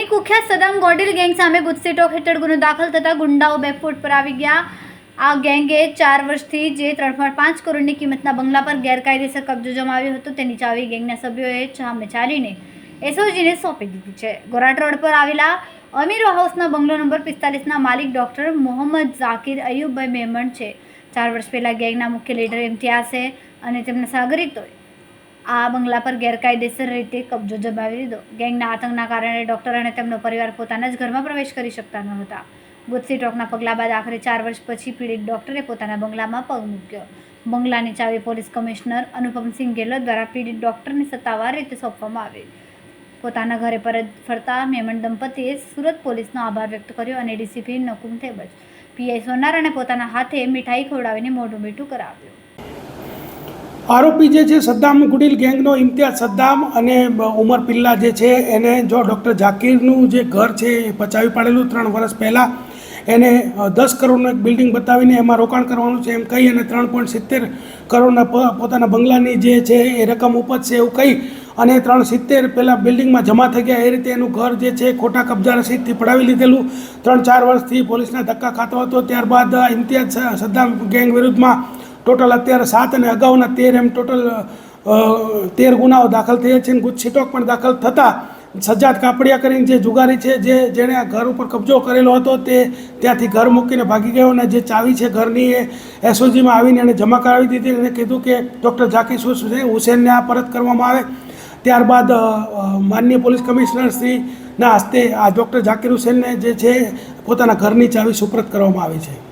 શહેરની કુખ્યાત Saddam Godil gang સામે ગુજસી ટોક હેઠળ ગુનો દાખલ થતા ગુંડાઓ બે ફૂટ પર આવી ગયા. આ ગેંગે ચાર વર્ષથી જે ત્રણ પોઈન્ટ પાંચ કરોડની કિંમતના બંગલા પર ગેરકાયદેસર કબજો જમાવ્યો હતો, તેની ચાવી ગેંગના સભ્યોએ સામે ચાલીને એસઓજીને સોંપી દીધી છે. ગોરાટ રોડ પર આવેલા અમીરો હાઉસના બંગલો નંબર પિસ્તાલીસના માલિક ડૉક્ટર મોહમ્મદ ઝાકિર અયુબભાઈ મેમણ છે. ચાર વર્ષ પહેલાં ગેંગના મુખ્ય લીડર ઇમ્તિયાઝે અને તેમના સાગરીતોએ આ બંગલા પર ગેરકાયદેસર રીતે કબજો જમાવી લીધો. ગેંગના આતંકના કારણે ડોક્ટર અને તેમનો પરિવાર પોતાના જ ઘરમાં પ્રવેશ કરી શકતા ન હતા. ગુજસી ટોકના પગલા બાદ આખરે ચાર વર્ષ પછી પીડિત ડોક્ટરે પોતાના બંગલામાં પગ મૂક્યો. બંગલાની ચાવી પોલીસ કમિશનર અનુપમસિંહ ગેહલોત દ્વારા પીડિત ડોક્ટરને સત્તાવાર રીતે સોંપવામાં આવી. પોતાના ઘરે પરત ફરતા મેમણ દંપતીએ સુરત પોલીસનો આભાર વ્યક્ત કર્યો અને ડીસીપી નકુમ થેબજ, પીઆઈ સોનાર અને પોતાના હાથે મીઠાઈ ખવડાવીને મોઢું મીઠું કરાવ્યું. આરોપી જે છે, સદ્દામ ગુડીલ ગેંગનો ઇમ્તિયાઝ સદ્દામ અને ઉમર પિલ્લા જે છે, એને જો ડૉક્ટર ઝાકીરનું જે ઘર છે, એ પચાવી પાડેલું ત્રણ વર્ષ પહેલાં. એને દસ કરોડનું એક બિલ્ડિંગ બતાવીને એમાં રોકાણ કરવાનું છે એમ કહી અને ત્રણ પોઈન્ટ સિત્તેર કરોડના પોતાના બંગલાની જે છે, એ રકમ ઉપજશે એવું કહી અને ત્રણ સિત્તેર પહેલાં બિલ્ડિંગમાં જમા થઈ ગયા. એ રીતે એનું ઘર જે છે, ખોટા કબજા રસીદથી પડાવી લીધેલું. ત્રણ ચાર વર્ષથી પોલીસના ધક્કા ખાતો હતો. ત્યારબાદ ઇમ્તિયાઝ સદ્દામ ગેંગ વિરુદ્ધમાં ટોટલ અત્યારે સાત અને અગાઉના તેર એમ ટોટલ તેર ગુનાઓ દાખલ થયા છે અને ગુજ છિટોક પણ દાખલ થતાં સજ્જાદ કાપડિયા કરીને જે જુગારી છે, જે જેણે આ ઘર ઉપર કબજો કરેલો હતો તે ત્યાંથી ઘર મૂકીને ભાગી ગયો અને જે ચાવી છે ઘરની એ એસઓજીમાં આવીને એણે જમા કરાવી દીધી અને કીધું કે ડૉક્ટર ઝાકીર હુસેન, હુસેનને આ પરત કરવામાં આવે. ત્યારબાદ માનનીય પોલીસ કમિશનર શ્રીના હસ્તે આ ડૉક્ટર ઝાકીર હુસેનને જે છે પોતાના ઘરની ચાવી સુપ્રત કરવામાં આવી છે.